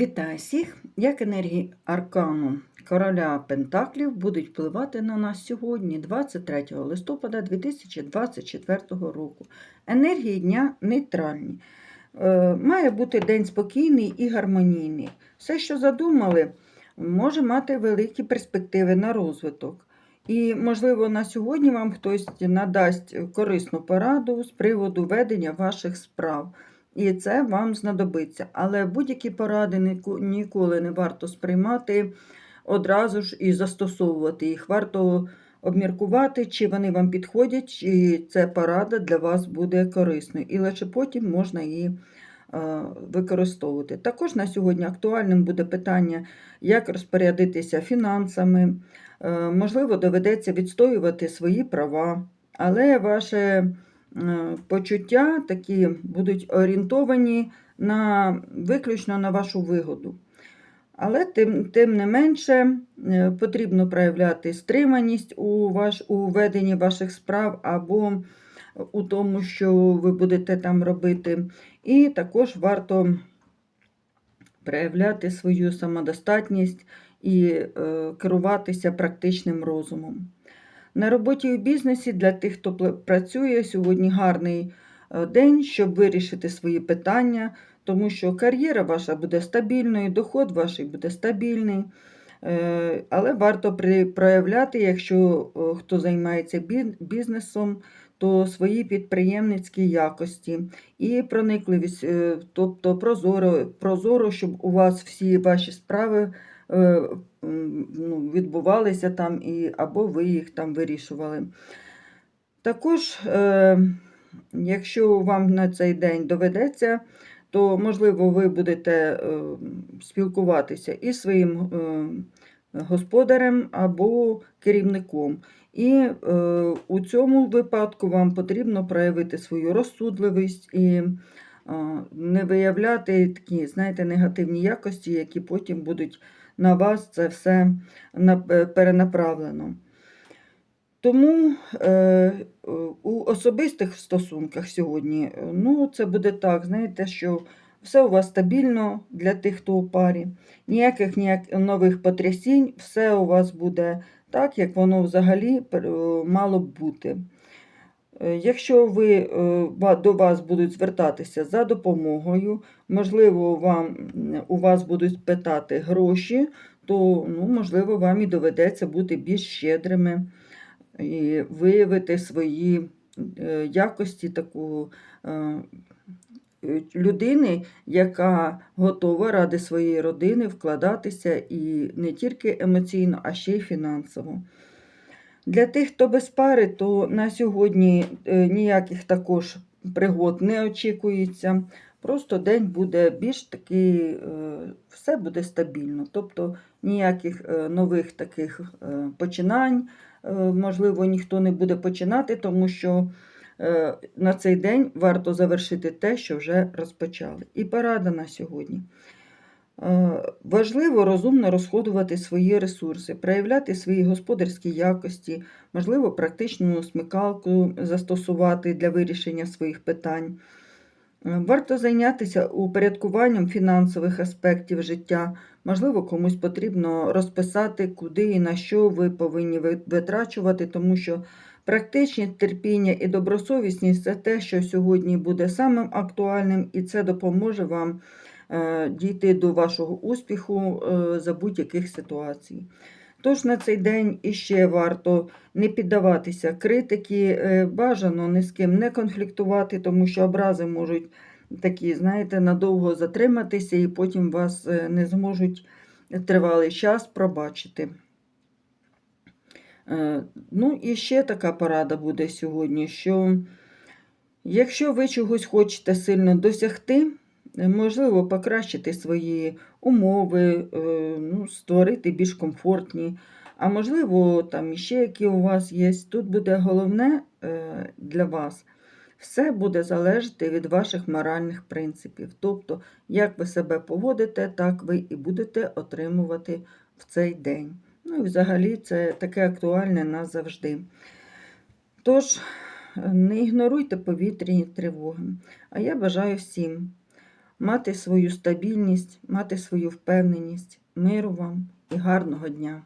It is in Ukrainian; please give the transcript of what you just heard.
Вітаю всіх! Як енергії аркану короля Пентаклів будуть впливати на нас сьогодні, 23 листопада 2024 року. Енергії дня нейтральні. Е, Має бути день спокійний і гармонійний. Все, що задумали, може мати великі перспективи на розвиток. І, можливо, на сьогодні вам хтось надасть корисну пораду з приводу ведення ваших справ. І це вам знадобиться. Але будь-які поради ніколи не варто сприймати одразу ж і застосовувати їх. Варто обміркувати, чи вони вам підходять, чи ця порада для вас буде корисною. І лише потім можна її використовувати. Також на сьогодні актуальним буде питання, як розпорядитися фінансами. Е, Можливо, доведеться відстоювати свої права, але ваше почуття такі будуть орієнтовані на, виключно на вашу вигоду. Але тим, тим не менше е, потрібно проявляти стриманість у, ваш, у веденні ваших справ або у тому, що ви будете там робити. І також варто проявляти свою самодостатність і е, керуватися практичним розумом. На роботі і бізнесі для тих, хто працює, сьогодні гарний е, день, щоб вирішити свої питання, тому що кар'єра ваша буде стабільною, доход ваш буде стабільний. Е, Але варто проявляти, якщо е, хто займається бізнесом, то свої підприємницькі якості і проникливість, тобто прозоро, прозоро, щоб у вас всі ваші справи ну, відбувалися там, і, або ви їх там вирішували. Також, е, якщо вам на цей день доведеться, то, можливо, ви будете е, спілкуватися із своїм е, господарем або керівником. І е, у цьому випадку вам потрібно проявити свою розсудливість і е, не виявляти такі, знаєте, негативні якості, які потім будуть на вас це все е, перенаправлено. Тому е, у особистих стосунках сьогодні, е, ну, це буде так, знаєте, що все у вас стабільно для тих, хто у парі, ніяких ніяк нових потрясінь, все у вас буде так, як воно взагалі е, мало б бути. Е, Якщо ви, е, до вас будуть звертатися за допомогою, можливо, вам, у вас будуть питати гроші, то, ну, можливо, вам і доведеться бути більш щедрими і виявити свої е, якості е, людини, яка готова ради своєї родини вкладатися і не тільки емоційно, а ще й фінансово. Для тих, хто без пари, то на сьогодні е, ніяких також пригод не очікується. Просто день буде більш такий, е, все буде стабільно. Тобто ніяких е, нових таких починань, можливо, ніхто не буде починати, тому що на цей день варто завершити те, що вже розпочали. І порада на сьогодні. Е, Важливо розумно розходувати свої ресурси, проявляти свої господарські якості, можливо, практичну смикалку застосувати для вирішення своїх питань. Е, Варто зайнятися упорядкуванням фінансових аспектів життя. Можливо, комусь потрібно розписати, куди і на що ви повинні витрачувати, тому що практичність, терпіння і добросовісність це те, що сьогодні буде самим актуальним, і це допоможе вам дійти до вашого успіху е, за будь-яких ситуацій. Тож на цей день іще варто не піддаватися критики, е, бажано ні з ким не конфліктувати, тому що образи можуть такі, знаєте, надовго затриматися і потім вас е, не зможуть тривалий час пробачити. Е, Ну, і ще така порада буде сьогодні, що якщо ви чогось хочете сильно досягти, е, можливо, покращити свої умови, е, ну, створити більш комфортні, а можливо, там іще які у вас є. Тут буде головне е, для вас. Все буде залежати від ваших моральних принципів. Тобто, як ви себе поводите, так ви і будете отримувати в цей день. Ну і взагалі це таке актуальне назавжди. Тож, е, не ігноруйте повітряні тривоги. А я бажаю всім мати свою стабільність, мати свою впевненість. Миру вам і гарного дня!